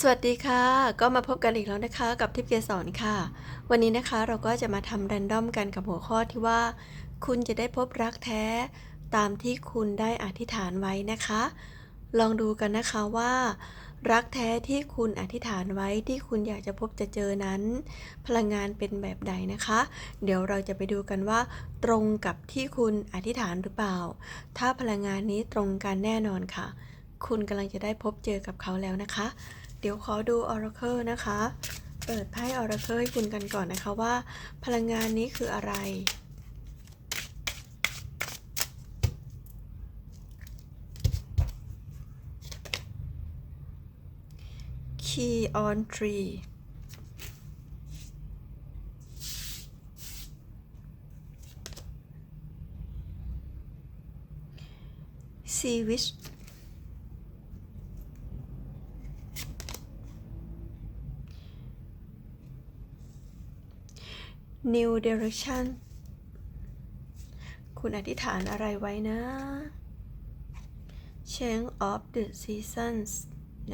สวัสดีค่ะ ก็มาพบกันอีกแล้วนะคะ กับทิพย์เกสรค่ะ วันนี้นะคะเราก็จะมาทำแรนดอมกันกับหัวข้อที่ว่า คุณจะได้พบรักแท้ ตามที่คุณได้อธิษฐานไว้นะคะ ลองดูกันนะคะว่า รักแท้ที่คุณอธิษฐานไว้ที่คุณอยากจะพบจะเจอนั้น พลังงานเป็นแบบใดนะคะ เดี๋ยวเราจะไปดูกันว่า ตรงกับที่คุณอธิษฐานหรือเปล่า ถ้าพลังงานนี้ตรงกันแน่นอนค่ะ คุณกำลังจะได้พบเจอกับเขาแล้วนะคะ เดี๋ยวขอดู Oracle นะคะ เปิดไพ่ Oracle ให้คุณกันก่อนนะคะว่า พลังงานนี้คืออะไร Key on Tree Sea Witch New Direction คุณอธิษฐานอะไรไว้นะ Change of the Seasons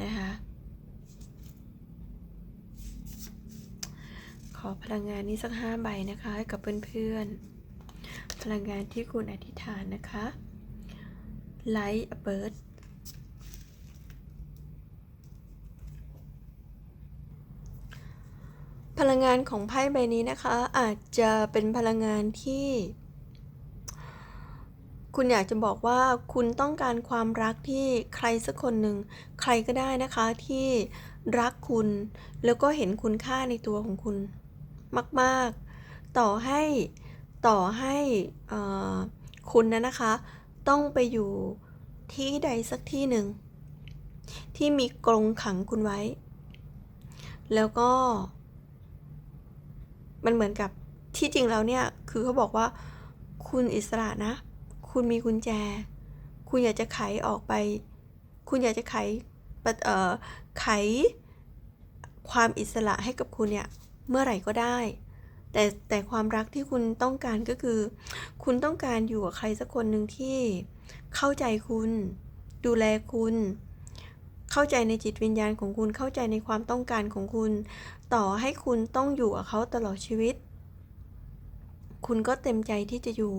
นะคะ ขอพลังงานนี้สักห้าใบนะคะ ให้กับเพื่อนๆ พลังงานที่คุณอธิษฐานนะคะ Light a bird พลังงานของไพ่ใบนี้นะคะ อาจจะเป็นพลังงานที่ คุณอยากจะบอกว่าคุณต้องการความรักที่ใครสักคนหนึ่งใครก็ได้นะคะที่รักคุณ แล้วก็เห็นคุณค่าในตัวของคุณมาก ๆ ต่อให้ต่อให้คุณนะนะคะ ต้องไปอยู่ที่ใดสักที่หนึ่ง ที่มีกรงขังคุณไว้ แล้วก็ มันเหมือนกับที่จริงแล้วเนี่ย คือเขาบอกว่า คุณอิสระนะ คุณมีกุญแจ คุณอยากจะไขออกไป คุณอยากจะไขเอ่อไขความอิสระให้กับคุณเนี่ย เมื่อไหร่ก็ได้ แต่แต่ความรักที่คุณต้องการก็คือ คุณต้องการอยู่กับใครสักคนหนึ่งที่เข้าใจคุณ ดูแลคุณ เข้าใจในจิตวิญญาณของคุณเข้าใจในความต้องการของคุณ ต่อให้คุณต้องอยู่กับเขาตลอดชีวิต คุณก็เต็มใจที่จะอยู่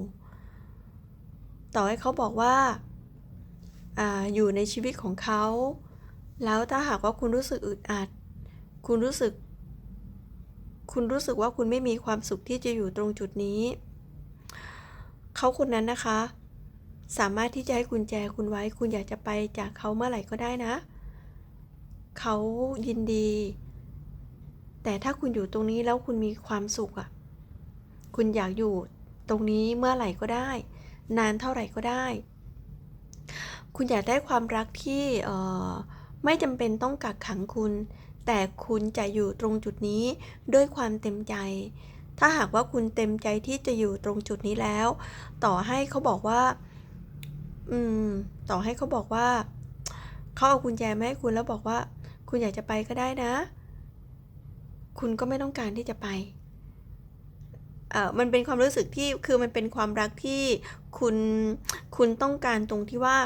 ต่อให้เขาบอกว่าอาอยู่ในชีวิตของเขา แล้วถ้าหากว่าคุณรู้สึกอึดอัด คุณรู้สึก คุณรู้สึกว่าคุณไม่มีความสุขที่จะอยู่ตรงจุดนี้ เขาคนนั้นนะคะ สามารถที่จะให้กุญแจคุณไว้ คุณอยากจะไปจากเขาเมื่อไหร่ก็ได้นะ เขายินดี แต่ถ้าคุณอยู่ตรงนี้แล้วคุณมีความสุขอะ่ะ คุณอยากอยู่ตรงนี้เมื่อไหร่ก็ได้ นานเท่าไหร่ก็ได้ คุณอยากได้ความรักที่ไม่จำเป็นต้องกักขังคุณ แต่คุณจะอยู่ตรงจุดนี้ด้วยความเต็มใจ ถ้าหากว่าคุณเต็มใจที่จะอยู่ตรงจุดนี้แล้ว ต่อให้เขาบอกว่า อืม ต่อให้เขาบอกว่า เขาเอากุญแจมาให้คุณแล้วบอกว่า คุณอยากจะไปก็ได้นะ คุณก็ไม่ต้องการที่จะไปเอ่อมันเป็นความรู้สึกที่คือมันเป็นความรักที่คุณคุณต้องการตรงที่ว่า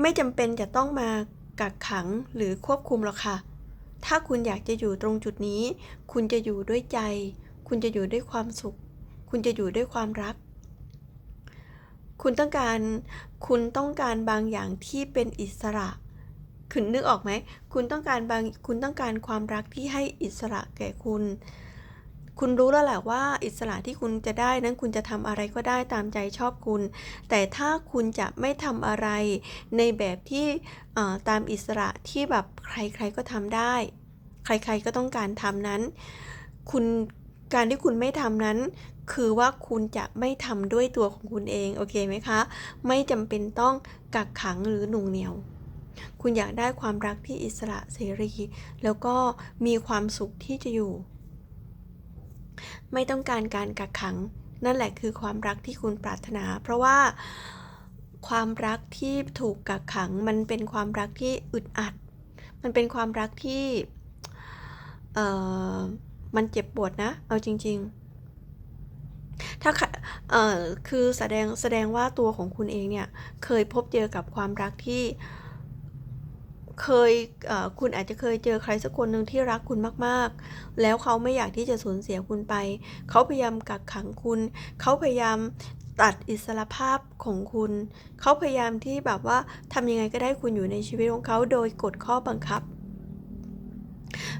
ไม่จำเป็นจะต้องมากักขังหรือควบคุมหรอกค่ะ ถ้าคุณอยากจะอยู่ตรงจุดนี้ คุณจะอยู่ด้วยใจ คุณจะอยู่ด้วยความสุข คุณจะอยู่ด้วยความรัก คุณต้องการคุณต้องการบางอย่างที่เป็นอิสระ คุณนึกออกไหม คุณต้องการบาง คุณต้องการความรักที่ให้อิสระแก่คุณ คุณรู้แล้วแหละว่าอิสระที่คุณจะได้นั้นคุณจะทำอะไรก็ได้ตามใจชอบคุณ แต่ถ้าคุณจะไม่ทำอะไรในแบบที่ตามอิสระที่แบบใครๆก็ทำได้ ใครๆก็ต้องการทำนั้น คุณการที่คุณไม่ทำนั้น คือว่าคุณจะไม่ทำด้วยตัวของคุณเอง โอเคไหมคะ ไม่จำเป็นต้องกักขังหรือหน่วงเหนียว คุณอยากได้ความรักที่อิสระเสรี แล้วก็มีความสุขที่จะอยู่ ไม่ต้องการการกักขัง นั่นแหละคือความรักที่คุณปรารถนา เพราะว่าความรักที่ถูกกักขัง มันเป็นความรักที่อึดอัด มันเป็นความรักที่เอ่อมันเจ็บปวดนะ เอาจริง ๆ ถ้าเอ่อคือแสดงแสดงว่าตัวของคุณเองเนี่ย เคยพบเจอกับความรักที่ เคยคุณอาจจะเคยเจอใครสักคนหนึ่งที่รักคุณมากๆ แล้วเขาไม่อยากที่จะสูญเสียคุณไป เขาพยายามกักขังคุณ เขาพยายามตัดอิสรภาพของคุณ เขาพยายามที่แบบว่าทำยังไงก็ได้คุณอยู่ในชีวิตของเขาโดยกฎข้อบังคับ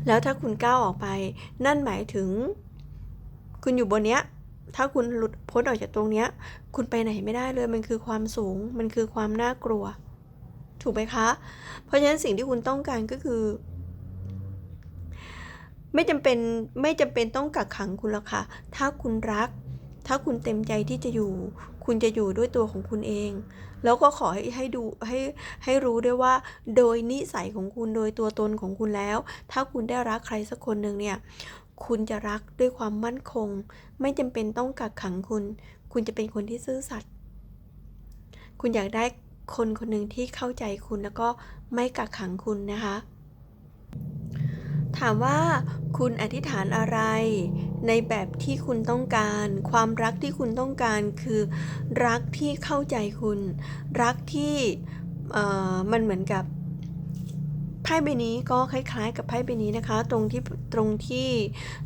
แล้วถ้าคุณก้าวออกไป นั่นหมายถึง คุณอยู่บนเนี้ยถ้าคุณหลุดพ้นออกจากตรงเนี้ย คุณไปไหนไม่ได้เลย มันคือความสูง มันคือความน่ากลัว ถูกไหมคะ เพราะฉะนั้นสิ่งที่คุณต้องการก็คือ ไม่จำเป็นไม่จำเป็นต้องกักขังคุณหรอกค่ะ ถ้าคุณรัก ถ้าคุณเต็มใจที่จะอยู่ คุณจะอยู่ด้วยตัวของคุณเอง แล้วก็ขอให้ให้ดูให้ให้รู้ด้วยว่า โดยนิสัยของคุณโดยตัวตนของคุณแล้ว ถ้าคุณได้รักใครสักคนหนึ่งเนี่ยคุณจะรักด้วยความมั่นคง ไม่จำเป็นต้องกักขังคุณ คุณจะเป็นคนที่ซื่อสัตย์คุณอยากได้ คนคนหนึ่งที่เข้าใจคุณแล้วก็ไม่กักขังคุณนะคะ ถามว่าคุณอธิษฐานอะไร ในแบบที่คุณต้องการ ความรักที่คุณต้องการคือ รักที่เข้าใจคุณ รักที่มันเหมือนกับไพ่ใบนี้ก็คล้ายๆ กับไพ่ใบนี้นะคะ ตรงที่ตรงที่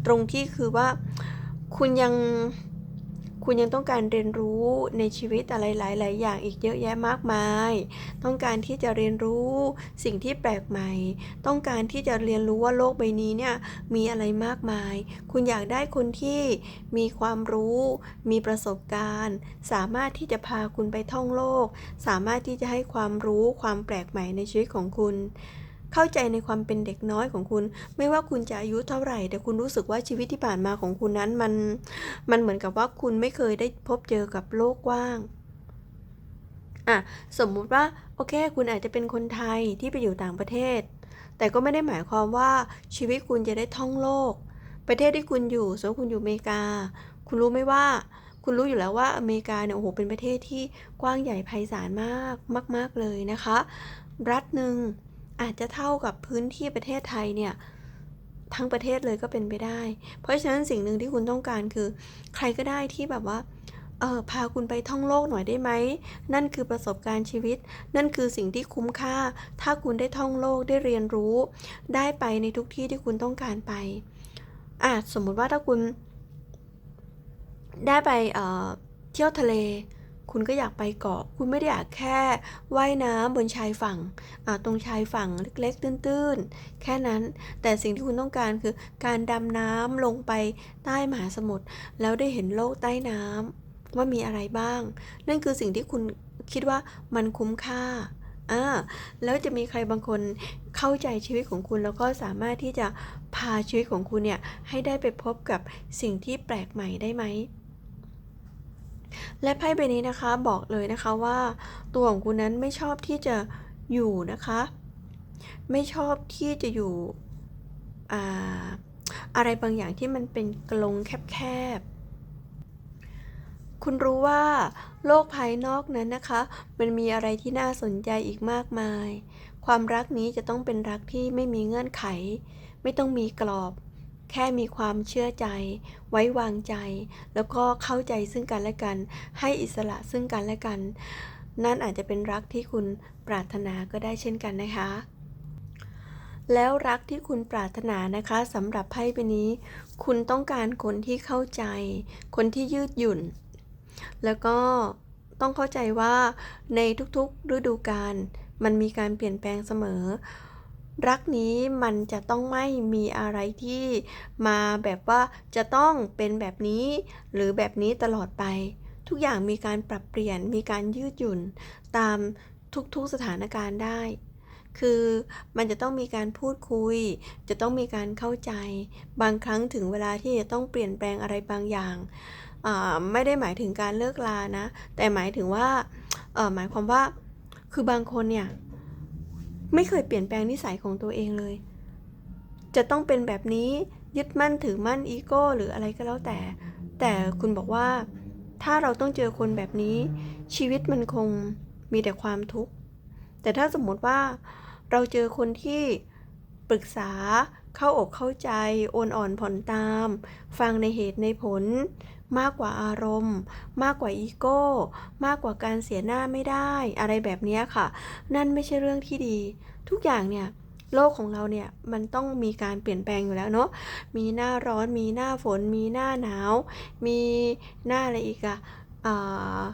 ตรงที่คือว่าคุณยัง คุณยังต้องการเรียนรู้ในชีวิตอะไรหลาย ๆ อย่างอีกเยอะแยะมากมาย ต้องการที่จะเรียนรู้สิ่งที่แปลกใหม่ ต้องการที่จะเรียนรู้ว่าโลกใบนี้เนี่ยมีอะไรมากมาย คุณอยากได้คนที่มีความรู้ มีประสบการณ์ สามารถที่จะพาคุณไปท่องโลก สามารถที่จะให้ความรู้ความแปลกใหม่ในชีวิตของคุณ เข้าใจในความเป็นเด็กน้อยของคุณ ไม่ว่าคุณจะอายุเท่าไหร่ แต่คุณรู้สึกว่าชีวิตที่ผ่านมาของคุณนั้นมันมันเหมือนกับว่าคุณไม่เคยได้พบเจอกับโลกกว้างอะสมมุติว่าโอเค คุณอาจจะเป็นคนไทยที่ไปอยู่ต่างประเทศ แต่ก็ไม่ได้หมายความว่าชีวิตคุณจะได้ท่องโลก ประเทศที่คุณอยู่สมมติคุณอยู่อเมริกา คุณรู้ไหมว่า คุณรู้อยู่แล้วว่าอเมริกาเนี่ยโอ้โหเป็นประเทศที่กว้างใหญ่ไพศาลมากมาก ๆเลยนะคะ รัฐหนึ่ง อาจจะเท่ากับพื้นที่ประเทศไทยเนี่ยทั้งประเทศเลยก็เป็นไปได้ เพราะฉะนั้นสิ่งหนึ่งที่คุณต้องการคือ ใครก็ได้ที่แบบว่าเออพาคุณไปท่องโลกหน่อยได้ไหม นั่นคือประสบการณ์ชีวิต นั่นคือสิ่งที่คุ้มค่า ถ้าคุณได้ท่องโลกได้เรียนรู้ ได้ไปในทุกที่ที่คุณต้องการไปอะสมมุติว่าถ้าคุณได้ไปเเที่ยวทะเล คุณก็อยากไปเกาะ คุณไม่ได้อยากแค่ว่ายน้ำบนชายฝั่งตรงชายฝั่งเล็ก ๆ ตื้น ๆ แค่นั้น แต่สิ่งที่คุณต้องการคือการดำน้ำลงไปใต้มหาสมุทรแล้วได้เห็นโลกใต้น้ำว่ามีอะไรบ้าง นั่นคือสิ่งที่คุณคิดว่ามันคุ้มค่าอ่าแล้วจะมีใครบางคนเข้าใจชีวิตของคุณ แล้วก็สามารถที่จะพาชีวิตของคุณเนี่ยให้ได้ไปพบกับสิ่งที่แปลกใหม่ได้ไหม และไพ่ใบนี้นะคะบอกเลยนะคะว่า ตัวของคุณนั้นไม่ชอบที่จะอยู่นะคะ ไม่ชอบที่จะอยู่อ่าอะไรบางอย่างที่มันเป็นกรงแคบๆ คุณรู้ว่าโลกภายนอกนั้นนะคะ มันมีอะไรที่น่าสนใจอีกมากมาย ความรักนี้จะต้องเป็นรักที่ไม่มีเงื่อนไข ไม่ต้องมีกรอบ แค่มีความเชื่อใจ ไว้วางใจ แล้วก็เข้าใจซึ่งกันและกัน ให้อิสระซึ่งกันและกัน นั่นอาจจะเป็นรักที่คุณปรารถนาก็ได้เช่นกันนะคะ แล้วรักที่คุณปรารถนานะคะสำหรับไพ่ใบนี้ คุณต้องการคนที่เข้าใจ คนที่ยืดหยุ่น แล้วก็ต้องเข้าใจว่าในทุกๆฤดูกาลมันมีการเปลี่ยนแปลงเสมอ รักนี้มันจะต้องไม่มีอะไรที่มาแบบว่าจะต้องเป็นแบบนี้หรือแบบนี้ตลอดไป ทุกอย่างมีการปรับเปลี่ยนมีการยืดหยุ่นตามทุกๆสถานการณ์ได้ คือมันจะต้องมีการพูดคุย จะต้องมีการเข้าใจ บางครั้งถึงเวลาที่จะต้องเปลี่ยนแปลงอะไรบางอย่างไม่ได้หมายถึงการเลิกลานะ แต่หมายถึงว่าหมายความว่าคือบางคนเนี่ย ไม่เคยเปลี่ยนแปลงนิสัยของตัวเองเลย จะต้องเป็นแบบนี้ยึดมั่นถือมั่นอีโก้หรืออะไรก็แล้วแต่ แต่คุณบอกว่า ถ้าเราต้องเจอคนแบบนี้ ชีวิตมันคงมีแต่ความทุกข์ แต่ถ้าสมมติว่าเราเจอคนที่ปรึกษาเข้าอกเข้าใจ โอนอ่อนผ่อนตาม ฟังในเหตุในผล มากกว่าอารมณ์ มากกว่าอีโก้ มากกว่าการเสียหน้าไม่ได้ อะไรแบบนี้ค่ะ นั่นไม่ใช่เรื่องที่ดี ทุกอย่างเนี่ยโลกของเราเนี่ยมันต้องมีการเปลี่ยนแปลงอยู่แล้วเนาะ มีหน้าร้อน มีหน้าฝน มีหน้าหนาว มีหน้าอะไรอีกอะอ่า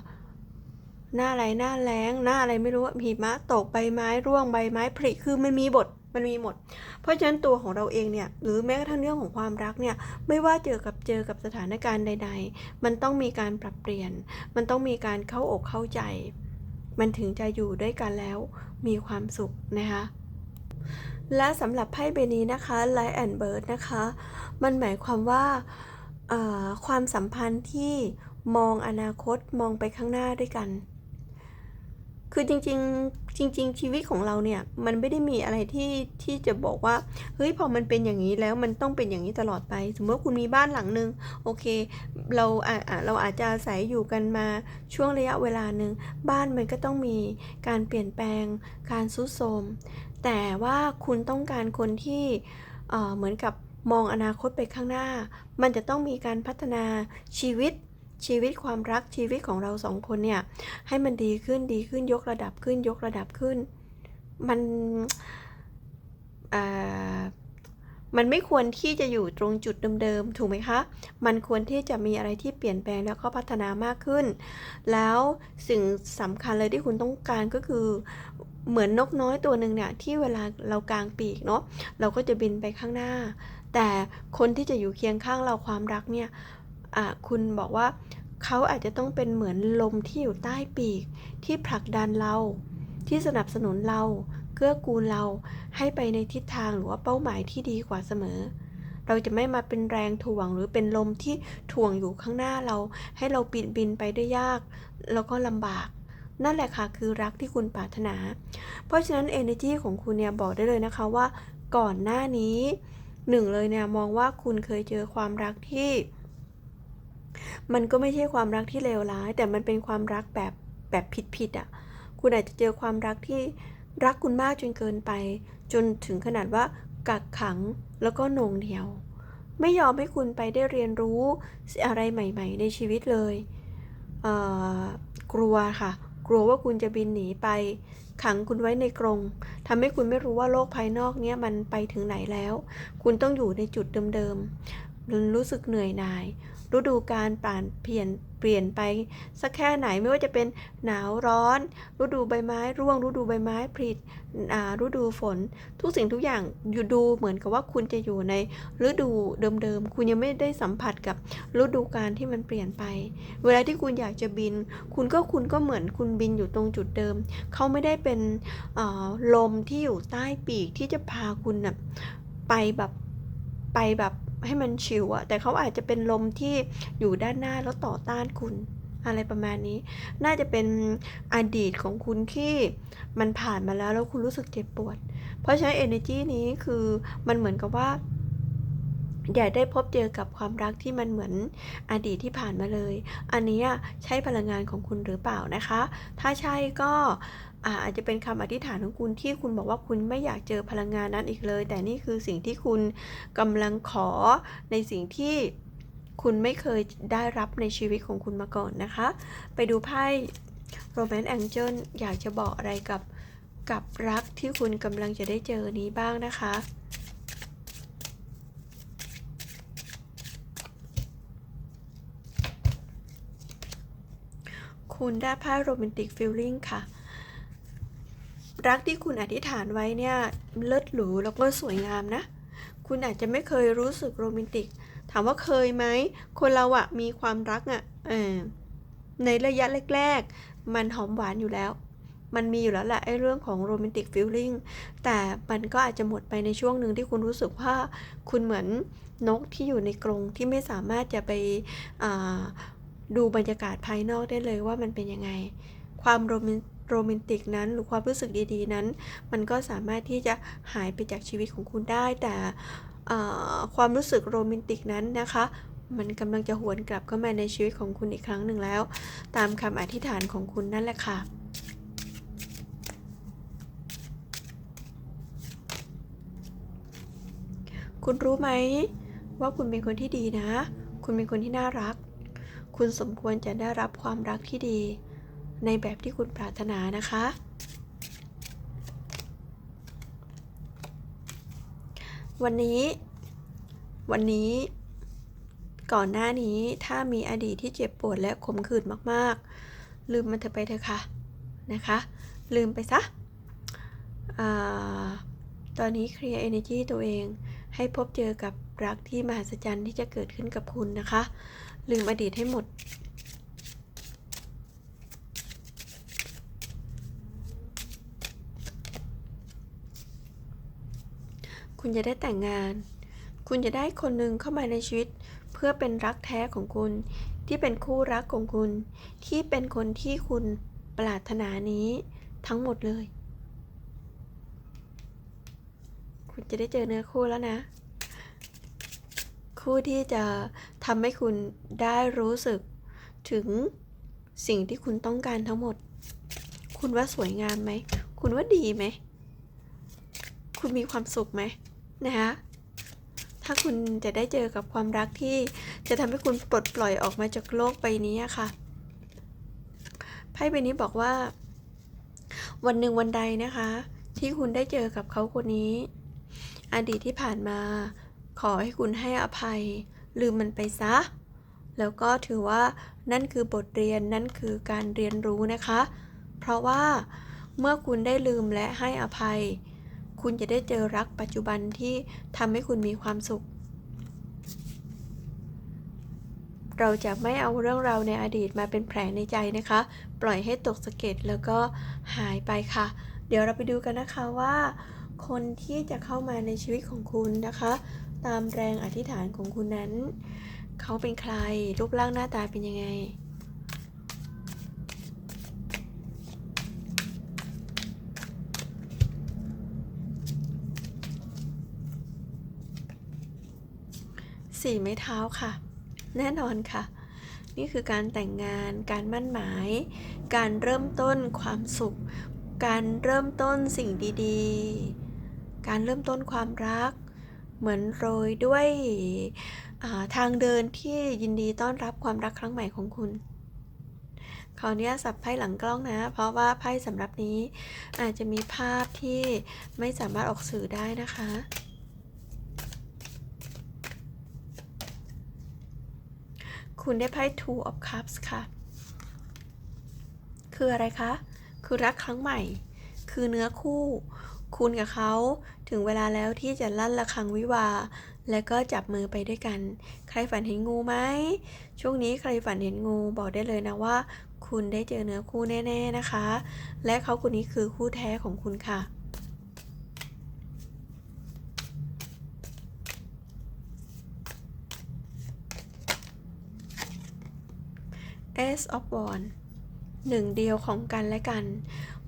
หน้าอะไรหน้าแล้งหน้าอะไรไม่รู้หิมะตกใบไม้ร่วงใบไม้ผลิคือมันมีบท มันมีหมด เพราะฉะนั้นตัวของเราเองเนี่ยหรือแม้กระทั่งเรื่องของความรักเนี่ยไม่ว่าเจอกับเจอกับสถานการณ์ใด ๆ มันต้องมีการปรับเปลี่ยน มันต้องมีการเข้าอกเข้าใจ มันถึงจะอยู่ด้วยกันแล้วมีความสุขนะคะและสำหรับไพ่ใบนี้นะคะ Light and Bird นะคะ มันหมายความว่าความสัมพันธ์ที่มองอนาคตมองไปข้างหน้าด้วยกัน คือจริงๆจริง ๆ ชีวิตของเราเนี่ยมันไม่ได้มีอะไรที่ที่จะบอกว่าเฮ้ยพอมันเป็นอย่างนี้แล้วมันต้องเป็นอย่างนี้ตลอดไป สมมติว่าคุณมีบ้านหลังหนึ่งโอเค เราอ่าเราอาจจะอาศัยอยู่กันมาช่วงระยะเวลาหนึ่งบ้านมันก็ต้องมีการเปลี่ยนแปลงการทรุดโทมแต่ว่าคุณต้องการคนที่เอ่อเหมือนกับมองอนาคตไปข้างหน้า มันจะต้องมีการพัฒนาชีวิต ชีวิตความรักชีวิตของเราสองคนเนี่ยให้มันดีขึ้นดีขึ้นยกระดับขึ้นยกระดับขึ้น มันมันไม่ควรที่จะอยู่ตรงจุดเดิมๆ ถูกไหมคะ มันควรที่จะมีอะไรที่เปลี่ยนแปลงแล้วก็พัฒนามากขึ้น แล้วสิ่งสำคัญเลยที่คุณต้องการก็คือเหมือนนกน้อยตัวหนึ่งเนี่ยที่เวลาเรากางปีกเนาะเราก็จะบินไปข้างหน้า แต่คนที่จะอยู่เคียงข้างเราความรักเนี่ย คุณบอกว่าเขาอาจจะต้องเป็นเหมือนลมที่อยู่ใต้ปีก ที่ผลักดันเรา ที่สนับสนุนเราเกื้อกูลเราให้ไปในทิศทางหรือว่าเป้าหมายที่ดีกว่าเสมอ เราจะไม่มาเป็นแรงถ่วงหรือเป็นลมที่ถ่วงอยู่ข้างหน้าเรา ให้เราบินบินไปได้ยาก แล้วก็ลำบาก นั่นแหละค่ะคือรักที่คุณปรารถนา เพราะฉะนั้นเอเนอร์จีของคุณเนี่ยบอกได้เลยนะคะว่า ก่อนหน้านี้หนึ่งเลยเนี่ยมองว่าคุณเคยเจอความรักที่ มันก็ไม่ใช่ความรักที่เลวร้าย แต่มันเป็นความรักแบบแบบผิดๆอะคุณอาจจะเจอความรักที่รักคุณมากจนเกินไป จนถึงขนาดว่ากักขังแล้วก็หน่วงเหนี่ยว ไม่ยอมให้คุณไปได้เรียนรู้อะไรใหม่ ๆ ในชีวิตเลยเกลัวค่ะ กลัวว่าคุณจะบินหนีไป ขังคุณไว้ในกรงทำให้คุณไม่รู้ว่าโลกภายนอกเนี่ยมันไปถึงไหนแล้ว คุณต้องอยู่ในจุดเดิมๆรู้สึกเหนื่อยหน่าย ฤดูกาลป่านเปลี่ยนเปลี่ยนไปสักแค่ไหนไม่ว่าจะเป็นหนาวร้อน ฤดูใบไม้ร่วง ฤดูใบไม้ผลิฤดูฝน ทุกสิ่งทุกอย่างอยู่ดูเหมือนกับว่าคุณจะอยู่ในฤดูเดิมๆ คุณยังไม่ได้สัมผัสกับฤดูกาลที่มันเปลี่ยนไป เวลาที่คุณอยากจะบิน คุณก็คุณก็เหมือนคุณบินอยู่ตรงจุดเดิม เขาไม่ได้เป็นลมที่อยู่ใต้ปีกที่จะพาคุณนะไปแบบไปแบบ ให้มันชิลอะแต่เขาอาจจะเป็นลมที่อยู่ด้านหน้าแล้วต่อต้านคุณ อะไรประมาณนี้ น่าจะเป็นอดีตของคุณที่มันผ่านมาแล้วแล้วคุณรู้สึกเจ็บปวด เพราะฉะนั้นเอเนอร์จีนี้คือมันเหมือนกับว่าอย่าได้พบเจอกับความรักที่มันเหมือนอดีตที่ผ่านมาเลย อันนี้ใช่พลังงานของคุณหรือเปล่านะคะ ถ้าใช่ก็ อาจจะเป็นคำอธิษฐานของคุณที่คุณบอกว่าคุณไม่อยากเจอพลังงานนั้นอีกเลย แต่นี่คือสิ่งที่คุณกำลังขอในสิ่งที่คุณไม่เคยได้รับในชีวิตของคุณมาก่อนนะคะ ไปดูไพ่ Romance Angel อยากจะบอกอะไรกับกับรักที่คุณกำลังจะได้เจอนี้บ้างนะคะ คุณได้ไพ่ Romantic Feeling ค่ะ รักที่คุณอธิษฐานไว้เนี่ยเลิศหรูแล้วก็สวยงามนะ คุณอาจจะไม่เคยรู้สึกโรแมนติก ถามว่าเคยไหม คนเราอะมีความรักอะเออในระยะแรก ๆ มันหอมหวานอยู่แล้ว มันมีอยู่แล้วแหละไอ้เรื่องของ Romantic Feeling แต่มันก็อาจจะหมดไปในช่วงหนึ่งที่คุณรู้สึกว่าคุณเหมือนนกที่อยู่ในกรงที่ไม่สามารถจะไปดูบรรยากาศภายนอกได้เลยว่ามันเป็นยังไง ความโรแมน โรแมนติกนั้น หรือความรู้สึกดีๆนั้น มันก็สามารถที่จะหายไปจากชีวิตของคุณได้ แต่ความรู้สึกโรแมนติกนั้นนะคะมันกำลังจะหวนกลับเข้ามาในชีวิตของคุณอีกครั้งหนึ่งแล้ว ตามคำอธิษฐานของคุณนั่นแหละค่ะคุณรู้ไหมว่าคุณเป็นคนที่ดีนะ คุณเป็นคนที่น่ารัก คุณสมควรจะได้รับความรักที่ดี ในแบบที่คุณปรารถนานะคะ วันนี้ วันนี้ก่อนหน้านี้ถ้ามีอดีตที่เจ็บปวดและขมขื่นมากๆ ลืมมันเถอะไปเถอะค่ะนะคะ ลืมไปซะอตอนนี้เคลียร์ energy ตัวเองให้พบเจอกับรักที่มหัศจรรย์ที่จะเกิดขึ้นกับคุณนะคะ ลืมอดีตให้หมด คุณจะได้แต่งงาน คุณจะได้คนหนึ่งเข้ามาในชีวิต เพื่อเป็นรักแท้ของคุณ ที่เป็นคู่รักของคุณ ที่เป็นคนที่คุณปรารถนานี้ทั้งหมดเลย คุณจะได้เจอเนื้อคู่แล้วนะ คู่ที่จะทำให้คุณได้รู้สึกถึงสิ่งที่คุณต้องการทั้งหมด คุณว่าสวยงามไหม คุณว่าดีไหม คุณมีความสุขไหม นะคะถ้าคุณจะได้เจอกับความรักที่จะทำให้คุณปลดปล่อยออกมาจากโลกใบนี้ค่ะไพ่ใบนี้บอกว่า วันหนึ่งวันใดนะคะ ที่คุณได้เจอกับเขาคนนี้ อดีตที่ผ่านมา ขอให้คุณให้อภัย ลืมมันไปซะ แล้วก็ถือว่านั่นคือบทเรียนนั่นคือการเรียนรู้นะคะ เพราะว่าเมื่อคุณได้ลืมและให้อภัย คุณจะได้เจอรักปัจจุบันที่ทำให้คุณมีความสุข เราจะไม่เอาเรื่องราวในอดีตมาเป็นแผลในใจนะคะ ปล่อยให้ตกสะเก็ดแล้วก็หายไปค่ะ เดี๋ยวเราไปดูกันนะคะว่า คนที่จะเข้ามาในชีวิตของคุณนะคะ ตามแรงอธิษฐานของคุณนั้น เขาเป็นใครรูปร่างหน้าตาเป็นยังไง สี่ไม้เท้าค่ะ แน่นอนค่ะ นี่คือการแต่งงาน การมั่นหมาย การเริ่มต้นความสุข การเริ่มต้นสิ่งดีๆ การเริ่มต้นความรัก เหมือนโรยด้วยาทางเดินที่ยินดีต้อนรับความรักครั้งใหม่ของคุณขออนุญาตสับไพ่หลังกล้องนะ เพราะว่าไพ่สำหรับนี้อาจจะมีภาพที่ไม่สามารถออกสื่อได้นะคะ คุณได้ไพ่ Two of Cups ค่ะ คืออะไรคะ คือรักครั้งใหม่ คือเนื้อคู่ คุณกับเขาถึงเวลาแล้วที่จะลั่นระฆังวิวา และก็จับมือไปด้วยกัน ใครฝันเห็นงูไหม ช่วงนี้ใครฝันเห็นงูบอกได้เลยนะว่า คุณได้เจอเนื้อคู่แน่ ๆนะคะ และเขาคนนี้คือคู่แท้ของคุณค่ะ Ace of Wands หนึ่งเดียวของกันและกัน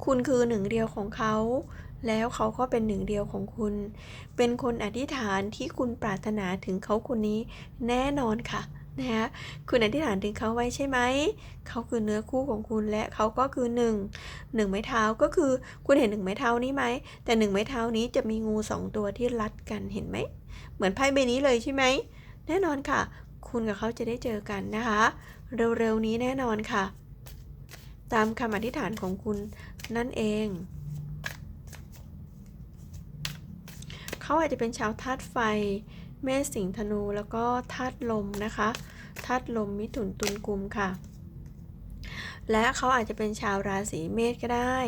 คุณคือหนึ่งเดียวของเขา แล้วเขาก็เป็นหนึ่งเดียวของคุณ เป็นคนอธิษฐานที่คุณปรารถนาถึงเขาคนนี้แน่นอนค่ะนะคะคุณอธิษฐานถึงเขาไว้ใช่ไหม เขาคือเนื้อคู่ของคุณและเขาก็คือหนึ่งหนึ่งไม้เท้าก็คือคุณเห็นหนึ่งไม้เท้านี้ไหม แต่หนึ่งไม้เท้านี้จะมีงูสองตัวที่รัดกันเห็นไหม เหมือนไพ่ใบนี้เลยใช่ไหม แน่นอนค่ะ คุณกับเขาจะได้เจอกันนะคะ เร็วๆนี้แน่นอนค่ะ ตามคำอธิษฐานของคุณนั่นเอง เขาอาจจะเป็นชาวธาตุไฟ เมษสิงห์ธนูแล้วก็ธาตุลมนะคะธาตุลมมิถุนตุลกุมค่ะ และเขาอาจจะเป็นชาวราศีเมษก็ได้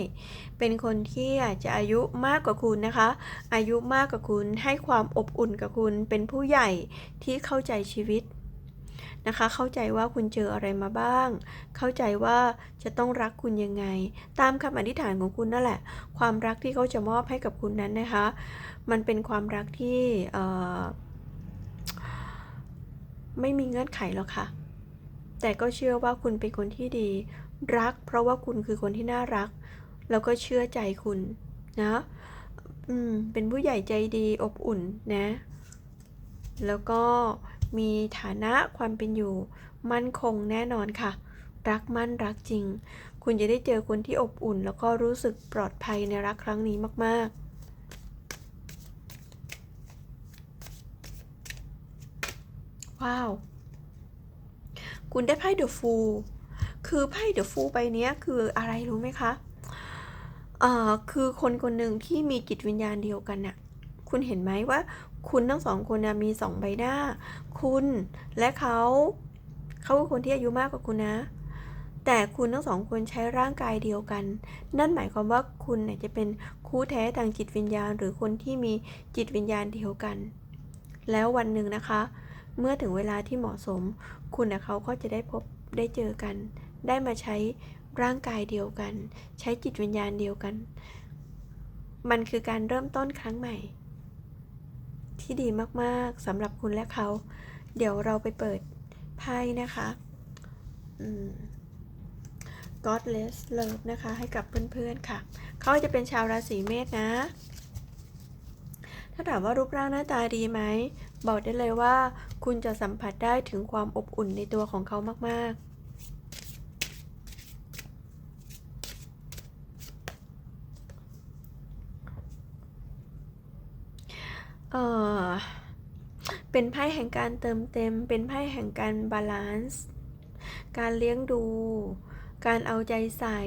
เป็นคนที่อาจจะอายุมากกว่าคุณนะคะ อายุมากกว่าคุณให้ความอบอุ่นกับคุณเป็นผู้ใหญ่ที่เข้าใจชีวิต นะคะ เข้าใจว่าคุณเจออะไรมาบ้าง เข้าใจว่าจะต้องรักคุณยังไง ตามคำอธิษฐานของคุณนั่นแหละ ความรักที่เขาจะมอบให้กับคุณนั้นนะคะ มันเป็นความรักที่ไม่มีเงื่อนไขหรอกค่ะ แต่ก็เชื่อว่าคุณเป็นคนที่ดี รัก เพราะว่าคุณคือคนที่น่ารัก แล้วก็เชื่อใจคุณนะอืมเป็นผู้ใหญ่ใจดีอบอุ่นนะ แล้วก็ มีฐานะความเป็นอยู่ มั่นคงแน่นอนค่ะ รักมั่นรักจริง คุณจะได้เจอคนที่อบอุ่น แล้วก็รู้สึกปลอดภัยในรักครั้งนี้มาก ๆว้าว คุณได้ไพ่เดอะฟูลคือไพ่เดอะฟูลใบเนี้ยคืออะไรรู้ไหมคะอ่าคือคนคนหนึ่งที่มีจิตวิญญาณเดียวกันน่ะ คุณเห็นไหมว่า คุณทั้งสองคนนะมีสองใบหน้า คุณและเขาเขาคือคนที่อายุมากกว่าคุณนะ แต่คุณทั้งสองคนใช้ร่างกายเดียวกัน นั่นหมายความว่าคุณเนี่ยจะเป็นคู่แท้ทางจิตวิญญาณ หรือคนที่มีจิตวิญญาณเดียวกัน แล้ววันหนึ่งนะคะ เมื่อถึงเวลาที่เหมาะสม คุณและเขาก็จะได้พบได้เจอกัน ได้มาใช้ร่างกายเดียวกัน ใช้จิตวิญญาณเดียวกัน มันคือการเริ่มต้นครั้งใหม่ ที่ดีมากๆสำหรับคุณและเขา เดี๋ยวเราไปเปิดไพ่นะคะอืม Godless Love นะคะ ให้กับเพื่อนๆค่ะ เขาจะเป็นชาวราศีเมษนะ ถ้าถามว่ารูปร่างหน้าตาดีไหม บอกได้เลยว่า คุณจะสัมผัสได้ถึงความอบอุ่นในตัวของเขามากๆ เออเป็นไพ่แห่งการเติมเต็ม เป็นไพ่แห่งการบาลานซ์ การเลี้ยงดู การเอาใจใส่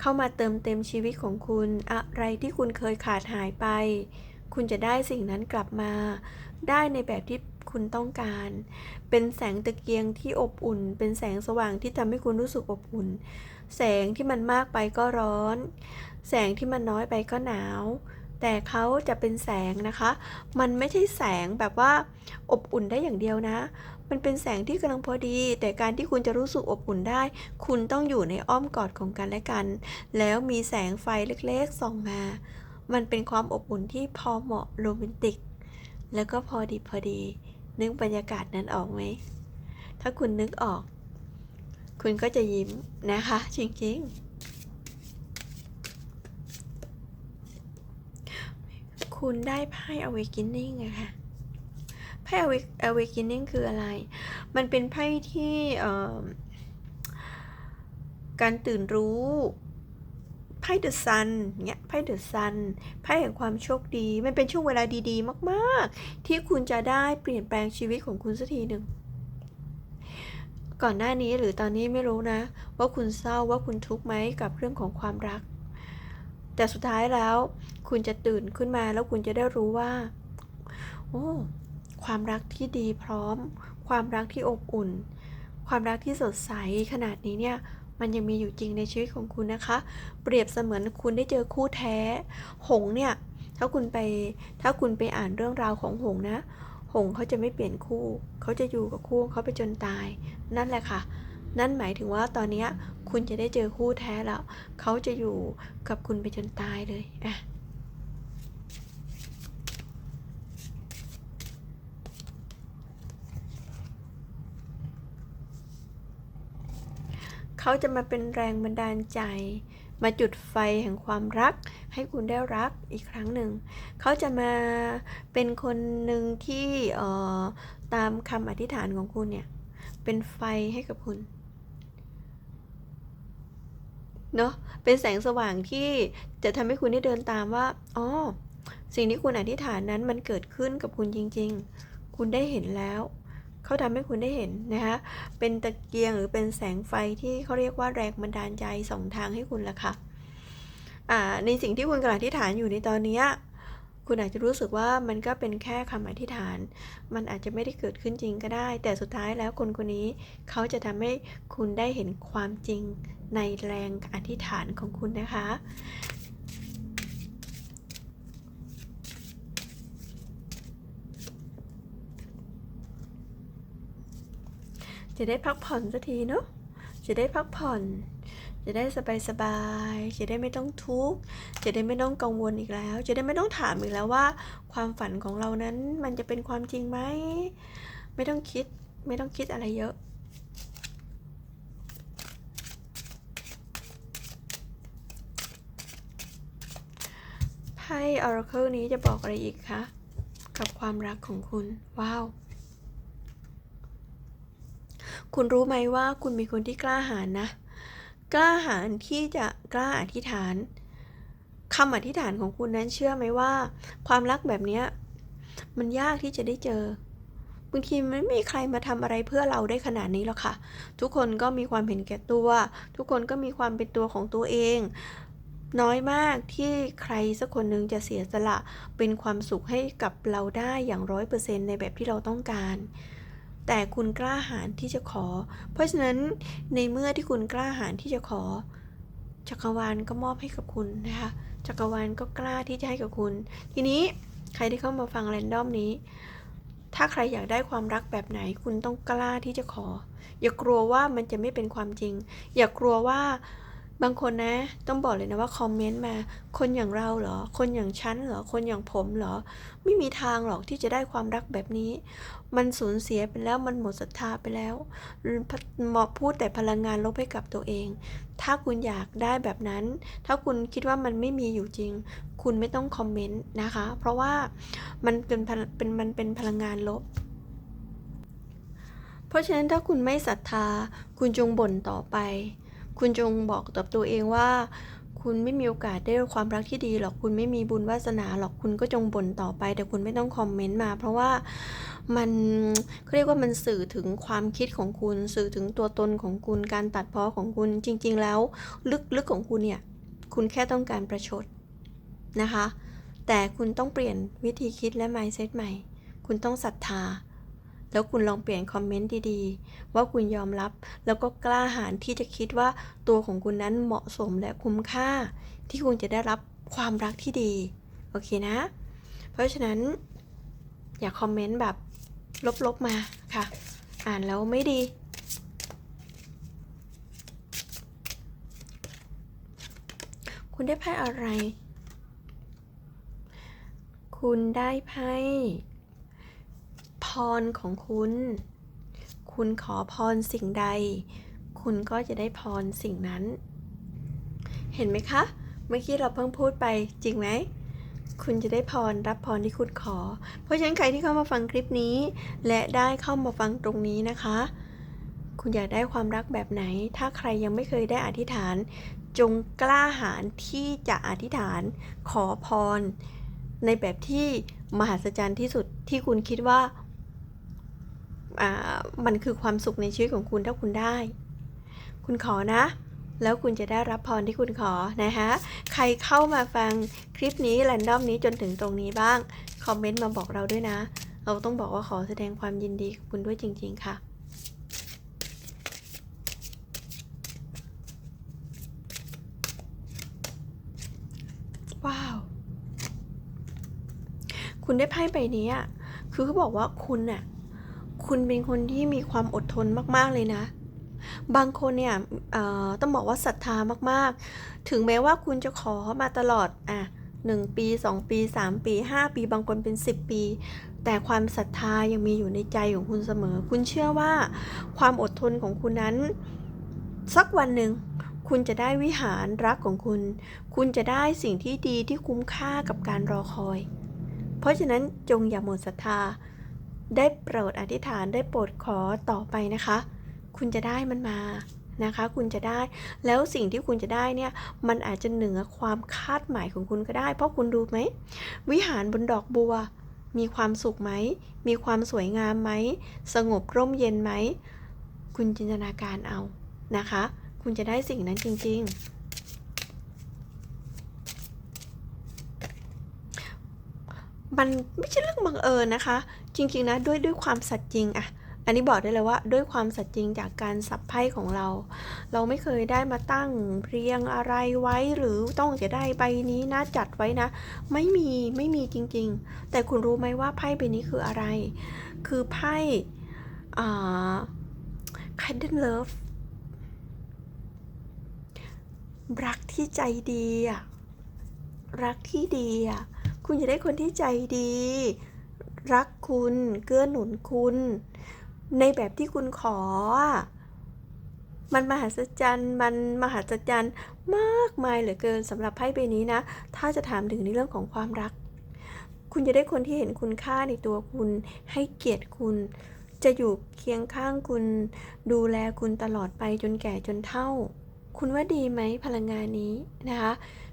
เข้ามาเติมเต็มชีวิตของคุณ อะไรที่คุณเคยขาดหายไป คุณจะได้สิ่งนั้นกลับมา ได้ในแบบที่คุณต้องการ เป็นแสงตะเกียงที่อบอุ่น เป็นแสงสว่างที่ทำให้คุณรู้สึกอบอุ่น แสงที่มันมากไปก็ร้อน แสงที่มันน้อยไปก็หนาว แต่เขาจะเป็นแสงนะคะ มันไม่ใช่แสงแบบว่าอบอุ่นได้อย่างเดียวนะ มันเป็นแสงที่กำลังพอดี แต่การที่คุณจะรู้สึกอบอุ่นได้ คุณต้องอยู่ในอ้อมกอดของกันและกัน แล้วมีแสงไฟเล็กๆส่องมา มันเป็นความอบอุ่นที่พอเหมาะโรแมนติก แล้วก็พอดีพอดี นึกบรรยากาศนั้นออกไหม ถ้าคุณนึกออก คุณก็จะยิ้มนะคะ จริงๆ คุณได้ไพ่ awakening อะค่ะไพ่ awakening คืออะไร มันเป็นไพ่ที่การตื่นรู้ไพ่เดอะซันเงี้ยไพ่เดอะซันไพ่แห่งความโชคดี มันเป็นช่วงเวลาดีๆ มากๆ ที่คุณจะได้เปลี่ยนแปลงชีวิตของคุณสักทีหนึ่ง ก่อนหน้านี้หรือตอนนี้ไม่รู้นะ ว่าคุณเศร้าว่าคุณทุกข์ไหมกับเรื่องของความรัก แต่สุดท้ายแล้ว คุณจะตื่นขึ้นมาแล้วคุณจะได้รู้ว่า โอ้ความรักที่ดีพร้อม ความรักที่อบอุ่น ความรักที่สดใสขนาดนี้เนี่ยมันยังมีอยู่จริงในชีวิตของคุณนะคะ เปรียบเสมือนคุณได้เจอคู่แท้ หงส์เนี่ย ถ้าคุณไป ถ้าคุณไปอ่านเรื่องราวของหงส์นะ หงส์เขาจะไม่เปลี่ยนคู่ เขาจะอยู่กับคู่เขาไปจนตาย นั่นแหละค่ะ นั่นหมายถึงว่าตอนนี้คุณจะได้เจอคู่แท้แล้ว เขาจะอยู่กับคุณไปจนตายเลยอะเขาจะมาเป็นแรงบันดาลใจ มาจุดไฟแห่งความรัก ให้คุณได้รักอีกครั้งหนึ่ง เขาจะมาเป็นคนหนึ่งที่ออตามคำอธิษฐานของคุณเนี่ย เป็นไฟให้กับคุณ เนาะเป็นแสงสว่างที่จะทำให้คุณได้เดินตามว่าอ๋อสิ่งที่คุณอธิษฐานนั้นมันเกิดขึ้นกับคุณจริง ๆ คุณได้เห็นแล้ว เขาทำให้คุณได้เห็นนะคะเป็นตะเกียงหรือเป็นแสงไฟที่เขาเรียกว่าแรงบันดาลใจสองทางให้คุณละค่ะอ่าในสิ่งที่คุณกำลังอธิษฐานอยู่ในตอนนี้ คุณอาจจะรู้สึกว่ามันก็เป็นแค่คำอธิษฐาน มันอาจจะไม่ได้เกิดขึ้นจริงก็ได้ แต่สุดท้ายแล้วคนคนนี้เขาจะทำให้คุณได้เห็นความจริงในแรงอธิษฐานของคุณนะคะจะได้พักผ่อนสักทีเนาะ จะได้พักผ่อน จะได้สบายสบายๆ จะได้ไม่ต้องทุกข์ จะได้ไม่ต้องกังวลอีกแล้ว จะได้ไม่ต้องถามอีกแล้วว่า ความฝันของเรานั้นมันจะเป็นความจริงไหม ไม่ต้องคิด ไม่ต้องคิดอะไรเยอะ ไพ่ Oracle นี้จะบอกอะไรอีกคะ กับความรักของคุณ ว้าวคุณรู้ไหมว่าคุณมีคนที่กล้าหาญนะ กล้าหาญที่จะกล้าอธิษฐานคำอธิษฐานของคุณนั้นเชื่อไหมว่า ความรักแบบนี้มันยากที่จะได้เจอบางทีมันไม่มีใครมาทำอะไรเพื่อเราได้ขนาดนี้หรอกค่ะ ทุกคนก็มีความเห็นแก่ตัว ทุกคนก็มีความเป็นตัวของตัวเอง น้อยมากที่ใครสักคนหนึ่งจะเสียสละเป็นความสุขให้กับเราได้อย่างร้อยเปอร์เซ็นในแบบที่เราต้องการ แต่คุณกล้าหาญที่จะขอ เพราะฉะนั้นในเมื่อที่คุณกล้าหาญที่จะขอ จักรวาลก็มอบให้กับคุณนะคะ จักรวาลก็กล้าที่จะให้กับคุณ ทีนี้ใครที่เข้ามาฟังแรนดอมนี้ ถ้าใครอยากได้ความรักแบบไหน คุณต้องกล้าที่จะขอ อย่ากลัวว่ามันจะไม่เป็นความจริง อย่ากลัวว่า บางคนนะต้องบอกเลยนะว่าคอมเมนต์มา คนอย่างเราเหรอ คนอย่างฉันเหรอ คนอย่างผมเหรอ ไม่มีทางหรอกที่จะได้ความรักแบบนี้ มันสูญเสียไปแล้วมันหมดศรัทธาไปแล้วหมอพูดแต่พลังงานลบให้กับตัวเอง ถ้าคุณอยากได้แบบนั้น ถ้าคุณคิดว่ามันไม่มีอยู่จริง คุณไม่ต้องคอมเมนต์นะคะ เพราะว่ามันเป็นพลเป็นมันเป็นพลังงานลบเพราะฉะนั้นถ้าคุณไม่ศรัทธา คุณจงบ่นต่อไป คุณจงบอกกับตัวเองว่า คุณไม่มีโอกาสได้ความรักที่ดีหรอกคุณไม่มีบุญวาสนาหรอกคุณก็จงบ่นต่อไป แต่คุณไม่ต้องคอมเมนต์มา เพราะว่ามันเขาเรียกว่ามันสื่อถึงความคิดของคุณ สื่อถึงตัวตนของคุณการตัดพ้อของคุณจริง ๆ แล้ว ลึกๆของคุณเนี่ยคุณแค่ต้องการประชดนะคะ แต่คุณต้องเปลี่ยนวิธีคิดและ mindset ใหม่ คุณต้องศรัทธา แล้วคุณลองเปลี่ยนคอมเมนต์ดีๆ ว่าคุณยอมรับ แล้วก็กล้าหาญที่จะคิดว่าตัวของคุณนั้นเหมาะสมและคุ้มค่า ที่คุณจะได้รับความรักที่ดี โอเคนะ เพราะฉะนั้น อย่าคอมเมนต์แบบลบๆมาค่ะ อ่านแล้วไม่ดี คุณได้ไพ่อะไร คุณได้ไพ่ พรของคุณ คุณขอพรสิ่งใด คุณก็จะได้พรสิ่งนั้น เห็นไหมคะ เมื่อกี้เราเพิ่งพูดไปจริงไหม คุณจะได้พรรับพรที่คุณขอ เพราะฉะนั้นใครที่เข้ามาฟังคลิปนี้ และได้เข้ามาฟังตรงนี้นะคะ คุณอยากได้ความรักแบบไหน ถ้าใครยังไม่เคยได้อธิษฐาน จงกล้าหาญที่จะอธิษฐานขอพรในแบบที่มหัศจรรย์ที่สุดที่คุณคิดว่าอ่า มันคือความสุขในชีวิตของคุณถ้าคุณได้ คุณขอนะ แล้วคุณจะได้รับพรที่คุณขอนะคะใครเข้ามาฟังคลิปนี้แรนดอมนี้จนถึงตรงนี้บ้าง คอมเมนต์มาบอกเราด้วยนะ เราต้องบอกว่าขอแสดงความยินดีกับคุณด้วยจริง ๆ ค่ะว้าว คุณได้ไพ่ใบนี้อะคือเขาบอกว่าคุณน่ะ คุณเป็นคนที่มีความอดทนมากๆเลยนะ บางคนเนี่ยต้องบอกว่าศรัทธามากๆ ถึงแม้ว่าคุณจะขอมาตลอดอะหนึ่งปีสองปีสามปีห้าปีบางคนเป็นสิบปี แต่ความศรัทธายังมีอยู่ในใจของคุณเสมอ คุณเชื่อว่าความอดทนของคุณนั้น สักวันหนึ่งคุณจะได้วิหารรักของคุณ คุณจะได้สิ่งที่ดีที่คุ้มค่ากับการรอคอย เพราะฉะนั้นจงอย่าหมดศรัทธา ได้โปรดอธิษฐานได้โปรดขอต่อไปนะคะ คุณจะได้มันมานะคะ คุณจะได้แล้วสิ่งที่คุณจะได้เนี่ยมันอาจจะเหนือความคาดหมายของคุณก็ได้ เพราะคุณดูไหม วิหารบนดอกบัว มีความสุขไหม มีความสวยงามไหม สงบร่มเย็นไหม คุณจินตนาการเอานะคะ คุณจะได้สิ่งนั้นจริง ๆมันไม่ใช่เรื่องบังเอิญนะคะ จริงๆนะด้วยด้วยความสัตย์จริงอะอันนี้บอกได้เลยว่าด้วยความสัตย์จริงจากการสับไพ่ของเรา เราไม่เคยได้มาตั้งเรียงอะไรไว้หรือต้องจะได้ใบนี้นะจัดไว้นะ ไม่มีไม่มีจริงๆ แต่คุณรู้ไหมว่าไพ่ใบนี้คืออะไร คือไพ่อ่า Hidden Love รักที่ใจดีอะรักที่ดีอะคุณจะได้คนที่ใจดี รักคุณเกื้อหนุนคุณ ในแบบที่คุณขอ มันมหัศจรรย์มันมหัศจรรย์มากมายเหลือเกินสำหรับไพ่ใบนี้นะ ถ้าจะถามถึงในเรื่องของความรัก คุณจะได้คนที่เห็นคุณค่าในตัวคุณ ให้เกียรติคุณ จะอยู่เคียงข้างคุณ ดูแลคุณตลอดไปจนแก่จนเฒ่า คุณว่าดีไหมพลังงานนี้นะคะ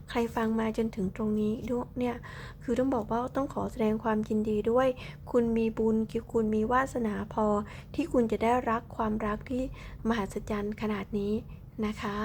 ใครฟังมาจนถึงตรงนี้ด้วยเนี่ยคือต้องบอกว่าต้องขอแสดงความยินดีด้วย คุณมีบุญคุณมีวาสนาพอ ที่คุณจะได้รักความรักที่มหัศจรรย์ขนาดนี้นะคะ